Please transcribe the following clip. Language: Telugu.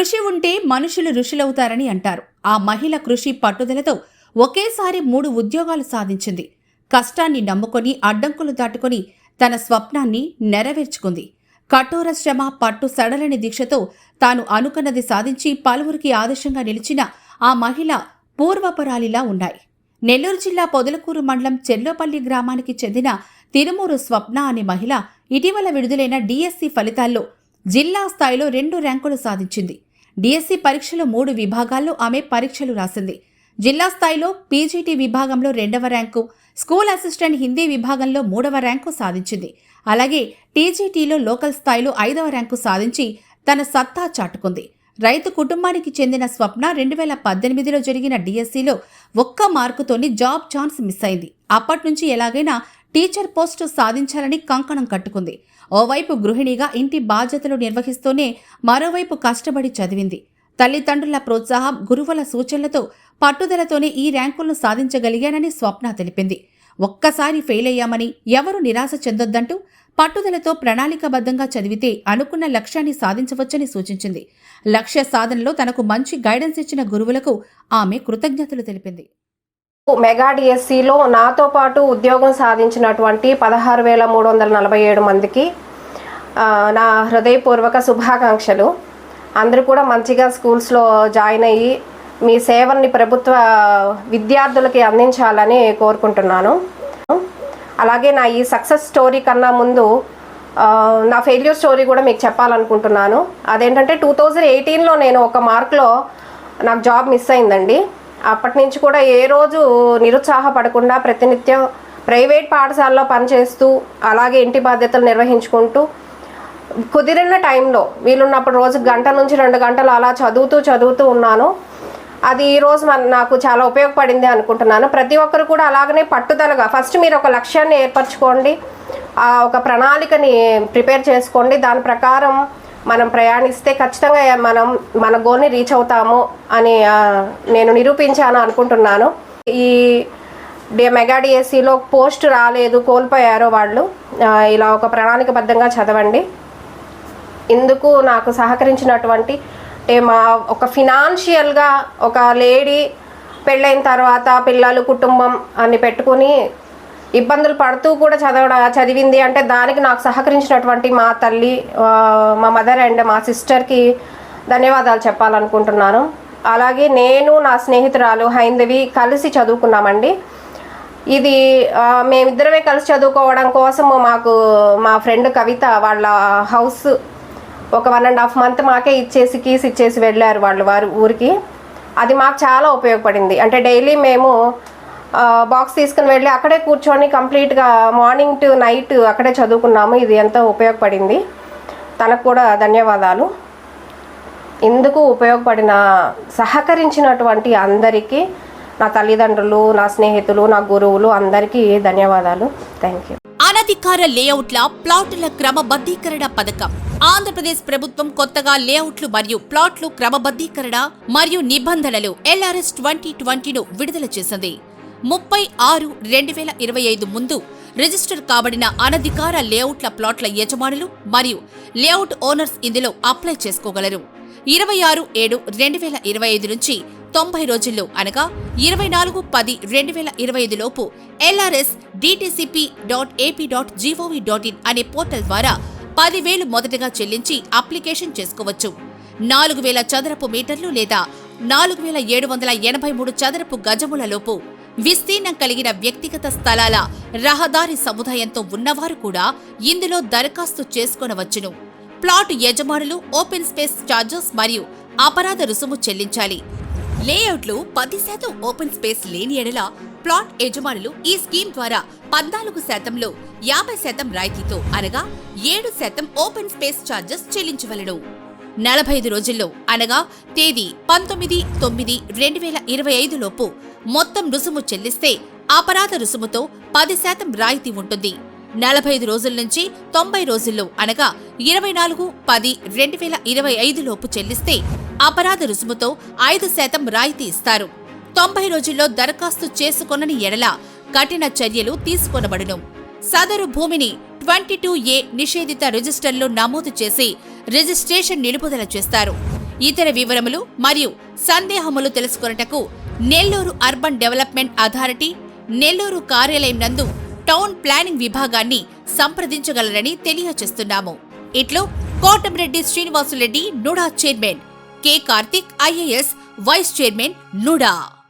కృషి ఉంటే మనుషులు ఋషులవుతారని అంటారు. ఆ మహిళ కృషి పట్టుదలతో ఒకేసారి మూడు ఉద్యోగాలు సాధించింది. కష్టాన్ని నమ్ముకొని అడ్డంకులు దాటుకొని తన స్వప్నాన్ని నెరవేర్చుకుంది. కఠోర శ్రమ పట్టు సడలని దీక్షతో తాను అనుకున్నది సాధించి పలువురికి ఆదర్శంగా నిలిచిన ఆ మహిళ పూర్వపరాలిలా ఉన్నాయి. నెల్లూరు జిల్లా పొదలకూరు మండలం చెల్లోపల్లి గ్రామానికి చెందిన తిరుమూరు స్వప్న అనే మహిళ ఇటీవల విడుదలైన డిఎస్సి ఫలితాల్లో జిల్లా స్థాయిలో రెండు ర్యాంకులు సాధించింది. డిఎస్సి పరీక్షలు మూడు విభాగాల్లో ఆమె పరీక్షలు రాసింది. జిల్లా స్థాయిలో పీజీటీ విభాగంలో రెండవ ర్యాంకు స్కూల్ అసిస్టెంట్ హిందీ విభాగంలో మూడవ ర్యాంకు సాధించింది. అలాగే టీజీటీలో లోకల్ స్థాయిలో ఐదవ ర్యాంకు సాధించి తన సత్తా చాటుకుంది. రైతు కుటుంబానికి చెందిన స్వప్న రెండు వేల పద్దెనిమిదిలో జరిగిన డిఎస్సిలో ఒక్క మార్కుతోని జాబ్ ఛాన్స్ మిస్ అయింది. అప్పటి నుంచి ఎలాగైనా టీచర్ పోస్టు సాధించాలని కంకణం కట్టుకుంది. ఓవైపు గృహిణిగా ఇంటి బాధ్యతలు నిర్వహిస్తూనే మరోవైపు కష్టపడి చదివింది. తల్లిదండ్రుల ప్రోత్సాహం గురువుల సూచనలతో పట్టుదలతోనే ఈ ర్యాంకులను సాధించగలిగానని స్వప్న తెలిపింది. ఒక్కసారి ఫెయిల్ అయ్యామని ఎవరు నిరాశ చెందొద్దంటూ పట్టుదలతో ప్రణాళికాబద్ధంగా చదివితే అనుకున్న లక్ష్యాన్ని సాధించవచ్చని సూచించింది. లక్ష్య సాధనలో తనకు మంచి గైడెన్స్ ఇచ్చిన గురువులకు ఆమె కృతజ్ఞతలు తెలిపింది. మెగా డిఎస్సిలో నాతో పాటు ఉద్యోగం సాధించినటువంటి పదహారు వేల మూడు వందల నలభై ఏడు మందికి నా హృదయపూర్వక శుభాకాంక్షలు. అందరూ కూడా మంచిగా స్కూల్స్లో జాయిన్ అయ్యి మీ సేవల్ని ప్రభుత్వ విద్యార్థులకి అందించాలని కోరుకుంటున్నాను. అలాగే నా ఈ సక్సెస్ స్టోరీ కన్నా ముందు నా ఫెయిల్యూర్ స్టోరీ కూడా మీకు చెప్పాలనుకుంటున్నాను. అదేంటంటే టూ థౌజండ్ ఎయిటీన్లో నేను ఒక మార్క్లో నాకు జాబ్ మిస్ అయిందండి. అప్పటి నుంచి కూడా ఏ రోజు నిరుత్సాహపడకుండా ప్రతినిత్యం ప్రైవేట్ పాఠశాలలో పనిచేస్తూ అలాగే ఇంటి బాధ్యతలు నిర్వహించుకుంటూ కుదిరిన టైంలో వీలున్నప్పుడు రోజు గంట నుంచి రెండు గంటలు అలా చదువుతూ చదువుతూ ఉన్నాను. అది ఈ రోజు మన నాకు చాలా ఉపయోగపడింది అనుకుంటున్నాను. ప్రతి ఒక్కరు కూడా అలాగనే పట్టుదలగా ఫస్ట్ మీరు ఒక లక్ష్యాన్ని ఏర్పరచుకోండి ఆ ఒక ప్రణాళికని ప్రిపేర్ చేసుకోండి. దాని ప్రకారం మనం ప్రయాణిస్తే ఖచ్చితంగా మనం మన గోల్ని రీచ్ అవుతాము అని నేను నిరూపించాను అనుకుంటున్నాను. ఈ డి మెగా డిఎస్సిలో పోస్ట్ రాలేదు కోల్పోయారో వాళ్ళు ఇలా ఒక ప్రణాళికబద్ధంగా చదవండి. ఇందుకు నాకు సహకరించినటువంటి అంటే మా ఒక ఫినాన్షియల్గా ఒక లేడీ పెళ్ళైన తర్వాత పిల్లలు కుటుంబం అని పెట్టుకుని ఇబ్బందులు పడుతూ కూడా చదవడ చదివింది. అంటే దానికి నాకు సహకరించినటువంటి మా తల్లి మా మదర్ అండ్ మా సిస్టర్కి ధన్యవాదాలు చెప్పాలనుకుంటున్నాను. అలాగే నేను నా స్నేహితురాలు హైందవి కలిసి చదువుకున్నామండి. ఇది మేమిద్దరమే కలిసి చదువుకోవడం కోసము మాకు మా ఫ్రెండ్ కవిత వాళ్ళ హౌస్ ఒక వన్ అండ్ హాఫ్ మంత్ మాకే ఇచ్చేసి కీస్ ఇచ్చేసి వెళ్ళారు వాళ్ళు వారు ఊరికి. అది మాకు చాలా ఉపయోగపడింది. అంటే డైలీ మేము బాక్స్ తీసుకుని వెళ్ళి అక్కడే కూర్చొని కంప్లీట్గా మార్నింగ్ టు నైట్ అక్కడే చదువుకున్నాము. ఇది ఎంతో ఉపయోగపడింది. తనకు కూడా ధన్యవాదాలు. ఇందుకు ఉపయోగపడిన సహకరించినటువంటి అందరికీ నా తల్లిదండ్రులు నా స్నేహితులు నా గురువులు అందరికీ ధన్యవాదాలు. థ్యాంక్ యూ అనధికార లేఅవుట్ల ప్లాట్ల క్రమబద్ధీకరణ పథకం. ఆంధ్రప్రదేశ్ ప్రభుత్వం కొత్తగా లేఅవుట్లు మరియు ప్లాట్లు క్రమబద్ధీకరణ మరియు నిబంధనలు ఎల్ఆర్ఎస్ ట్వంటీ ట్వంటీను విడుదల చేసింది. ముప్పై ఆరు రెండు వేల ఇరవై ఐదు ముందు రిజిస్టర్ కాబడిన అనధికార లేఅవుట్ల ప్లాట్ల యజమానులు మరియు లేఅవుట్ ఓనర్స్ ఇందులో అప్లై చేసుకోగలరు. ఇరవై ఆరు ఏడు రెండు వేల ఇరవై ఐదు నుంచి తొంభై రోజుల్లో అనగా ఇరవై నాలుగు పది రెండు వేల ఇరవై ఐదు లోపు LRS DTCP dot AP dot gov dot in అనే పోర్టల్ ద్వారా పదివేలు మొదటగా చెల్లించి అప్లికేషన్ చేసుకోవచ్చు. నాలుగు వేల చదరపు మీటర్లు లేదా నాలుగు వేల ఏడు వందల ఎనభై మూడు చదరపు గజములలోపు విస్తీర్ణం కలిగిన వ్యక్తిగత స్థలాల రహదారి సముదాయంతో ఉన్నవారు కూడా ఇందులో దరఖాస్తు చేసుకొనవచ్చును. ప్లాట్ యజమానులు ఓపెన్ స్పేస్ ఛార్జెస్ మరియు అపరాధ రుసుము చెల్లించాలి. లేఅవుట్లు పది శాతం ఓపెన్ స్పేస్ లేని ఎడల ప్లాట్ యజమానులు ఈ స్కీమ్ ద్వారా పద్నాలుగు శాతంలో యాభై శాతం రాయితీతో అనగా ఏడు శాతం ఓపెన్ స్పేస్ ఛార్జెస్ చెల్లించవలను. నలభై ఐదు రోజుల్లో అనగా తేదీ పంతొమ్మిది తొమ్మిది రెండు వేల ఇరవై ఐదు లోపు మొత్తం రుసుము చెల్లిస్తే అపరాధ రుసుముతో పది శాతం రాయితీ ఉంటుంది. నలభై ఐదు రోజుల నుంచి తొంభై రోజుల్లో అనగా ఇరవై నాలుగు పది రెండు వేల ఇరవై ఐదు లోపు చెల్లిస్తే అపరాధ రుసుముతో ఐదు శాతం రాయితీ ఇస్తారు. తొంభై రోజుల్లో దరఖాస్తు చేసుకొనని ఎడల కఠిన చర్యలు తీసుకొనబడును. సదరు భూమిని ట్వంటీ టూ ఏ నిషేధిత రిజిస్టర్లో నమోదు చేసి రిజిస్ట్రేషన్ నిలుపుదల చేస్తారు. ఇతర వివరములు మరియు సందేహములు తెలుసుకొనుటకు Nellore urban development authority Nellore కార్యాలయం నందు టౌన్ ప్లానింగ్ విభాగాన్ని సంప్రదించగలరని తెలియచేస్తున్నాము ఇట్లో Kotamreddy Srinivasulu Reddy NUDA chairman K Karthik IAS vice chairman NUDA.